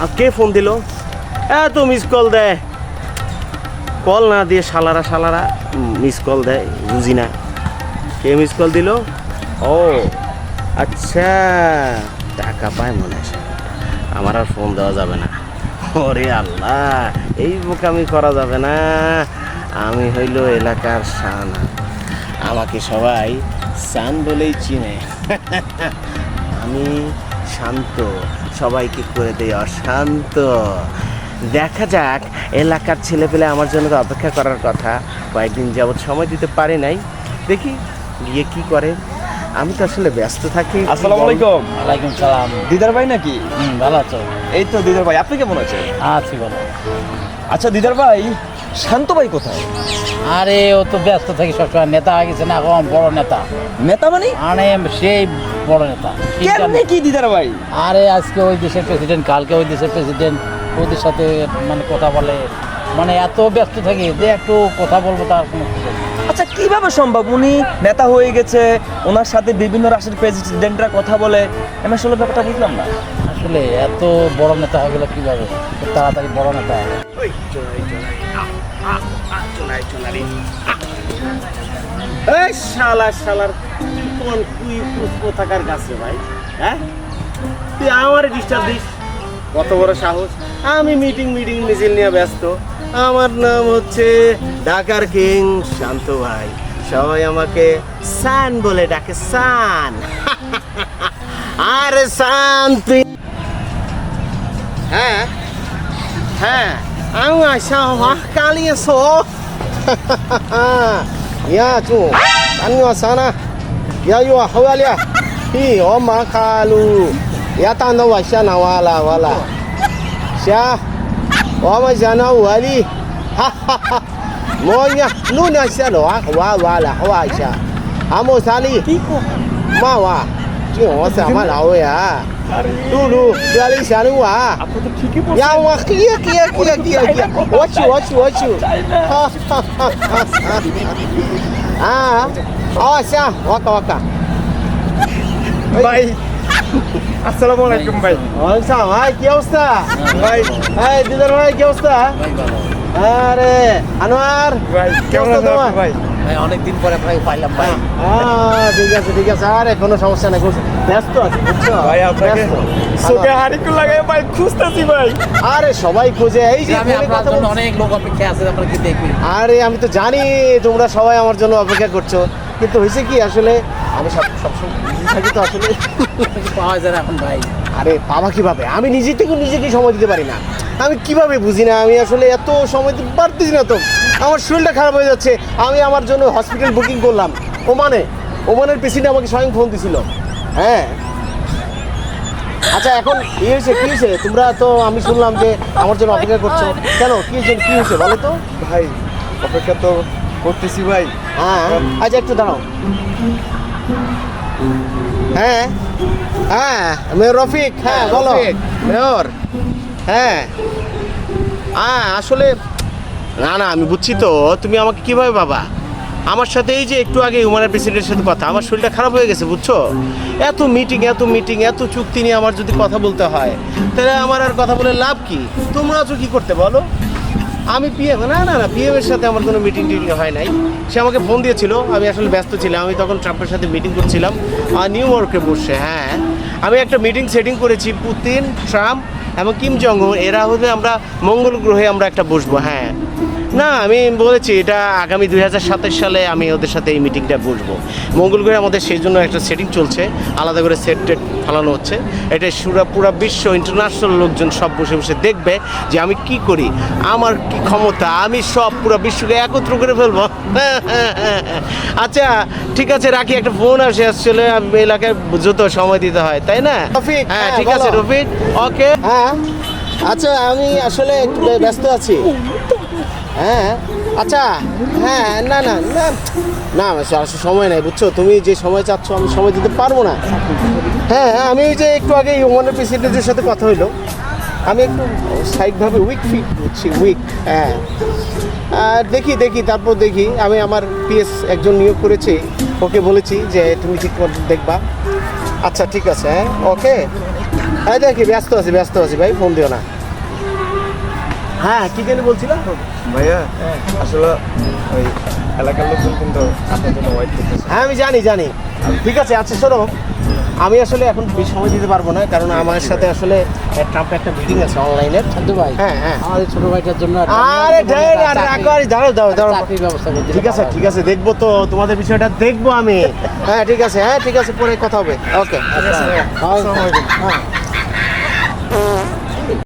আর কে phone দিল? এত miss call দেয় কল না দিয়ে শালারা শালারা মিস কল দেয় বুঝি না। কে মিস কল দিল? ও আচ্ছা টাকা পায় মনে হয়। আমার আর ফোন দেওয়া যাবে না। ওরে আল্লাহ, এই বোকামি করা যাবে না। আমি হইল এলাকার শান। আমাকে সবাই সান বলেই চিনে। আমি শান্ত সবাইকে করে দেই অশান্ত। দেখা যাক এলাকার ছেলে পেলে আমার জন্য তো অপেক্ষা করার কথা। কয়েকদিন যাবৎ সময় দিতে পারে নাই। দেখি গিয়ে কি করে? আমি তো আসলে ব্যস্ত থাকি। আসসালামু আলাইকুম। ওয়ালাইকুম সালাম। দিদার ভাই নাকি? হুম ভালো আছো? এই তো দিদার ভাই আপনি কেমন আছেন? আছি বলো আচ্ছা দিদার ভাই শান্ত ভাই কোথায়? আরে ও তো ব্যস্ত থাকি সবসময়। নেতা হয়ে গেছে না এখন বড় নেতা। নেতা মানে? আরে সেই বড় নেতা। কেমনে কি দিদার ভাই? আরে আজকে ওই দেশের প্রেসিডেন্ট কালকে ওই দেশের প্রেসিডেন্ট ওদের সাথে মানে কথা বলে। মানে এত ব্যস্ত থাকি যে একটু কথা বলব তার কোনো আচ্ছা কীভাবে সম্ভব? উনি নেতা হয়ে গেছে ওনার সাথে বিভিন্ন রাষ্ট্রের প্রেসিডেন্টরা কথা বলে। আমি আসলে ব্যাপারটা বুঝলাম না। আসলে এত বড় নেতা হয়ে গেলে কীভাবে? তাড়াতাড়ি বড় নেতা হবে শালা শালার কোন কুই পুষ্প থাকার কাছে ভাই? হ্যাঁ? তুই আমার ডিস্টার্ব দিস? কত বড় সাহস। আমি মিটিং মিটিং মিছিল নিয়ে ব্যস্ত। আমার নাম হচ্ছে ঢাকার কিং শান্ত ভাই। সবাই আমাকে সান বলে ডাকে, সান। আরে সান, তুই হ্যাঁ? হ্যাঁ? আমি আসা হওয়া কালিয়ে সো ইয়া চু আমি আসা Ya yo hawalia. Hi o oh, makalu. Ya ta no wa na wala wala. Sha. O ma sha na wali. Monya lu na sha lo wa wa wala hawa sha. Amo sali. que o sa ma la. Lulu, dia ali sha ni wa. Ya wa kia kia kia kia kia. Watch you watch you Ah. ও আচ্ছা ওকা ওকা ভাই আসসালামু আলাইকুম ভাই ওয়ালাইকুম সালাম ভাই কি অবস্থা ভাই ভাই দিদার ভাই কি অবস্থা আরে আনোয়ার ভাই কেমন আছো তোমার? ভাই ভাই অনেক দিন পরে আপনাকে পাইলাম ভাই হ্যাঁ, হ্যাঁ ঠিক আছে ঠিক আছে। আরে কোনো সমস্যা নাই ব্যস্ত আছি বুঝছ? ভাই আপনাকে চোখে হাড়িকু লাগাই ভাই খুঁজতেছি ভাই। আরে সবাই খোঁজে এই যে আমি আপনার জন্য অনেক লোক অপেক্ষা আছে আপনারা কি দেখবেন? আরে আমি তো জানি তোমরা সবাই আমার জন্য অপেক্ষা করছ। কিন্তু হয়েছে কি আসলে আমি সব সবসময় থাকি তো আসলে। পাওয়া যায় না এখন ভাই। আরে বাবা কীভাবে? আমি নিজে থেকে নিজেকে সময় দিতে পারি না। আমি কীভাবে বুঝি না? আমি আসলে এত সময় দিতে পারতেছি না তো। আমার শরীরটা খারাপ হয়ে যাচ্ছে। আমি আমার জন্য হসপিটাল বুকিং করলাম। ওমানে ওমানের পেশেন্ট আমাকে স্বয়ং ফোন দিছিল। হ্যাঁ। আচ্ছা এখন কি হয়েছে? কি হয়েছে? তোমরা তো আমি শুনলাম যে আমার জন্য অপেক্ষা করছ। কেন? কি হয়েছে? কি হয়েছে? বলো তো। ভাই অপেক্ষা তো করতেছি ভাই। হ্যাঁ আচ্ছা একটু দাঁড়াও। হ্যাঁ হ্যাঁ মেয়র রফিক হ্যাঁ বলো। মেয়র হ্যাঁ। হ্যাঁ আসলে না না আমি বুঝছি তো তুমি আমাকে কীভাবে বাবা আমার সাথে এই যে একটু আগে হিউম্যানের প্রেসিডেন্টের সাথে কথা আমার শরীরটা খারাপ হয়ে গেছে বুঝছ? এত মিটিং এত মিটিং এত চুক্তি নিয়ে আমার যদি কথা বলতে হয় তাহলে আমার আর কথা বলে লাভ কি? তোমরা তো কি করতে বলো? আমি পিএফ না না না পিএফের সাথে আমার কোনো মিটিং টিটিং হয় নাই। সে আমাকে ফোন দিয়েছিল, আমি আসলে ব্যস্ত ছিলাম, আমি তখন ট্রাম্পের সাথে মিটিং করছিলাম আর নিউ ইয়র্কে বসে হ্যাঁ। আমি একটা মিটিং সেটিং করেছি, পুতিন, ট্রাম্প এবং কিম জং এরা হলে আমরা মঙ্গল গ্রহে আমরা একটা বসবো হ্যাঁ। না আমি বলেছি এটা আগামী দুই সালে আমি ওদের সাথে এই মিটিংটা বসবো। মঙ্গল গ্রহে আমাদের সেই জন্য একটা সেটিং চলছে আলাদা করে সেট টেট ফালানো হচ্ছে। এটা সুরা পুরা বিশ্ব ইন্টারন্যাশনাল লোকজন সব বসে বসে দেখবে যে আমি কি করি আমার কি ক্ষমতা আমি সব পুরো বিশ্বকে একত্র করে ফেলব। আচ্ছা ঠিক আছে রাখি একটা ফোন আসে আসলে আমি এলাকায় যত সময় দিতে হয় তাই না? রফিক হ্যাঁ ঠিক আছে রফিক ওকে হ্যাঁ আচ্ছা আমি আসলে একটু ব্যস্ত আছি। হ্যাঁ? আচ্ছা হ্যাঁ না না না না সময় নাই বুঝছ? তুমি যে সময় চাচ্ছ আমি সময় দিতে পারব না। হ্যাঁ হ্যাঁ, আমি ওই যে একটু আগে ইউমানের প্রেসিডেন্টের সাথে কথা হইল। আমি একটু শারীরিকভাবে উইক ফিট হচ্ছি উইক হ্যাঁ। আর দেখি দেখি তারপর দেখি। আমি আমার পিএস একজন নিয়োগ করেছি ওকে বলেছি যে তুমি ঠিক দেখবা। আচ্ছা ঠিক আছে হ্যাঁ ওকে। হ্যাঁ দেখি ব্যস্ত আছি ব্যস্ত আছি ভাই ফোন দিও না। হ্যাঁ কি জানি বলছিল? ভাইয়া আসলে ওই এলাকার লোকজন কিন্তু আপনার জন্য ওয়াইট করতেছে। হ্যাঁ আমি জানি জানি। ঠিক আছে আচ্ছা শোনো। আমি আসলে এখন সময় দিতে পারব না কারণ আমার সাথে আসলে ট্রাম্পে একটা মিটিং আছে অনলাইনের শান্ত ভাই হ্যাঁ, হ্যাঁ। আমাদের ছোট ভাইটার জন্য আরে দাঁড়াও দাঁড়াও দাঁড়াও। ব্যবস্থা করে ঠিক আছে ঠিক আছে দেখব তো তোমাদের বিষয়টা দেখব আমি। হ্যাঁ ঠিক আছে হ্যাঁ ঠিক আছে পরে কথা হবে। ওকে হ্যাঁ, হ্যাঁ।